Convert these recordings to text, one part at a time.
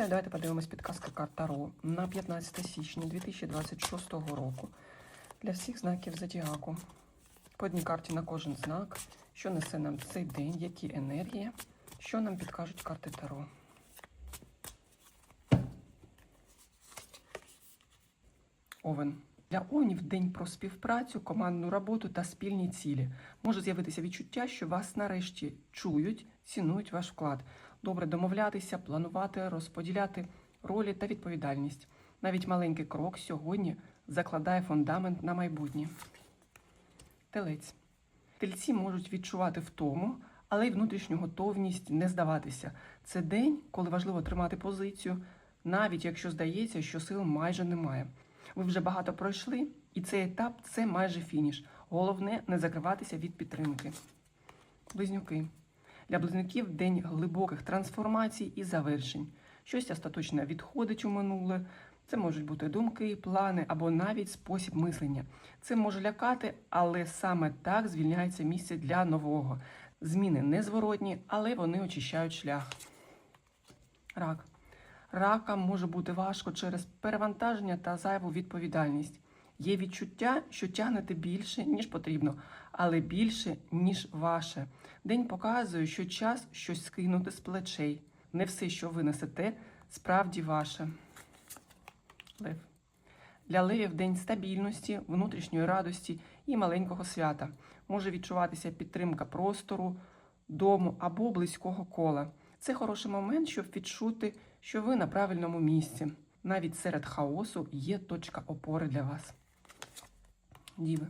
Вітаю, давайте подивимось підказки карт Таро на 15 січня 2026 року для всіх знаків зодіаку. По одній карті на кожен знак, що несе нам цей день, які енергії, що нам підкажуть карти Таро. Овен. Для овнів день про співпрацю, командну роботу та спільні цілі. Може з'явитися відчуття, що вас нарешті чують, цінують ваш вклад. Добре домовлятися, планувати, розподіляти ролі та відповідальність. Навіть маленький крок сьогодні закладає фундамент на майбутнє. Телець. Тельці можуть відчувати втому, але й внутрішню готовність не здаватися. Це день, коли важливо тримати позицію, навіть якщо здається, що сил майже немає. Ви вже багато пройшли, і цей етап це майже фініш. Головне не закриватися від підтримки. Близнюки. Для близнюків день глибоких трансформацій і завершень. Щось остаточно відходить у минуле. Це можуть бути думки, плани або навіть спосіб мислення. Це може лякати, але саме так звільняється місце для нового. Зміни незворотні, але вони очищають шлях. Рак. Ракам може бути важко через перевантаження та зайву відповідальність. Є відчуття, що тягнете більше, ніж потрібно, але більше, ніж ваше. День показує, що час щось скинути з плечей. Не все, що ви несете, справді ваше. Лев. Для левів день стабільності, внутрішньої радості і маленького свята. Може відчуватися підтримка простору, дому або близького кола. Це хороший момент, щоб відчути, що ви на правильному місці. Навіть серед хаосу є точка опори для вас. Діви.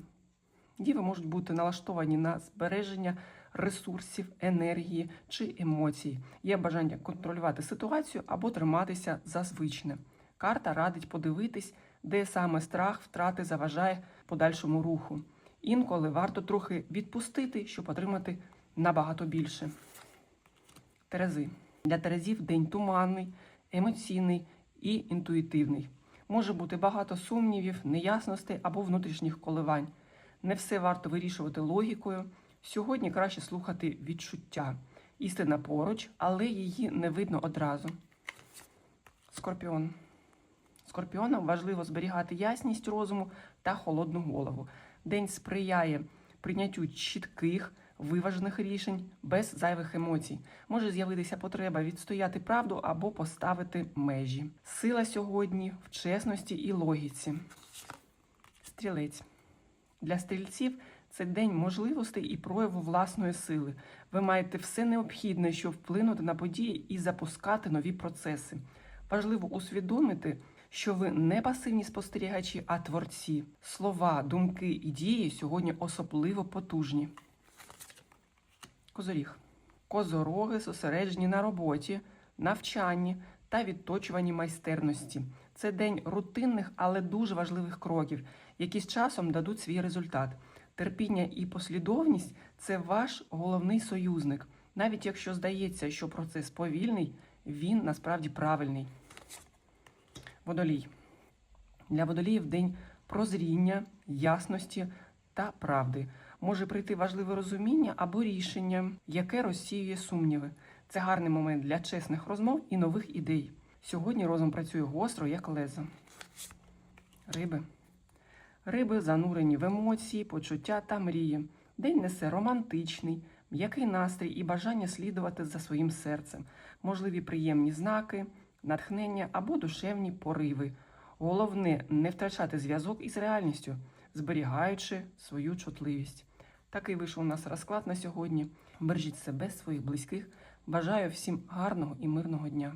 Діви можуть бути налаштовані на збереження ресурсів, енергії чи емоцій. Є бажання контролювати ситуацію або триматися за звичне. Карта радить подивитись, де саме страх втрати заважає подальшому руху. Інколи варто трохи відпустити, щоб отримати набагато більше. Терези. Для Терезів день туманний, емоційний і інтуїтивний. Може бути багато сумнівів, неясностей або внутрішніх коливань. Не все варто вирішувати логікою. Сьогодні краще слухати відчуття. Істина поруч, але її не видно одразу. Скорпіон. Скорпіонам важливо зберігати ясність розуму та холодну голову. День сприяє прийняттю чітких, виважених рішень без зайвих емоцій. Може з'явитися потреба відстояти правду або поставити межі. Сила сьогодні в чесності і логіці. Стрілець. Для стрільців це день можливостей і прояву власної сили. Ви маєте все необхідне, щоб вплинути на події і запускати нові процеси. Важливо усвідомити, що ви не пасивні спостерігачі, а творці. Слова, думки і дії сьогодні особливо потужні. Козоріг. Козороги зосереджені на роботі, навчанні та відточуванні майстерності. Це день рутинних, але дуже важливих кроків, які з часом дадуть свій результат. Терпіння і послідовність це ваш головний союзник. Навіть якщо здається, що процес повільний, він насправді правильний. Водолій. Для водоліїв день прозріння, ясності та правди. Може прийти важливе розуміння або рішення, яке розсіює сумніви. Це гарний момент для чесних розмов і нових ідей. Сьогодні розум працює гостро, як лезо. Риби. Риби занурені в емоції, почуття та мрії. День несе романтичний, м'який настрій і бажання слідувати за своїм серцем, можливі приємні знаки, натхнення або душевні пориви. Головне не втрачати зв'язок із реальністю, зберігаючи свою чутливість. Такий вийшов у нас розклад на сьогодні. Бережіть себе, своїх близьких. Бажаю всім гарного і мирного дня.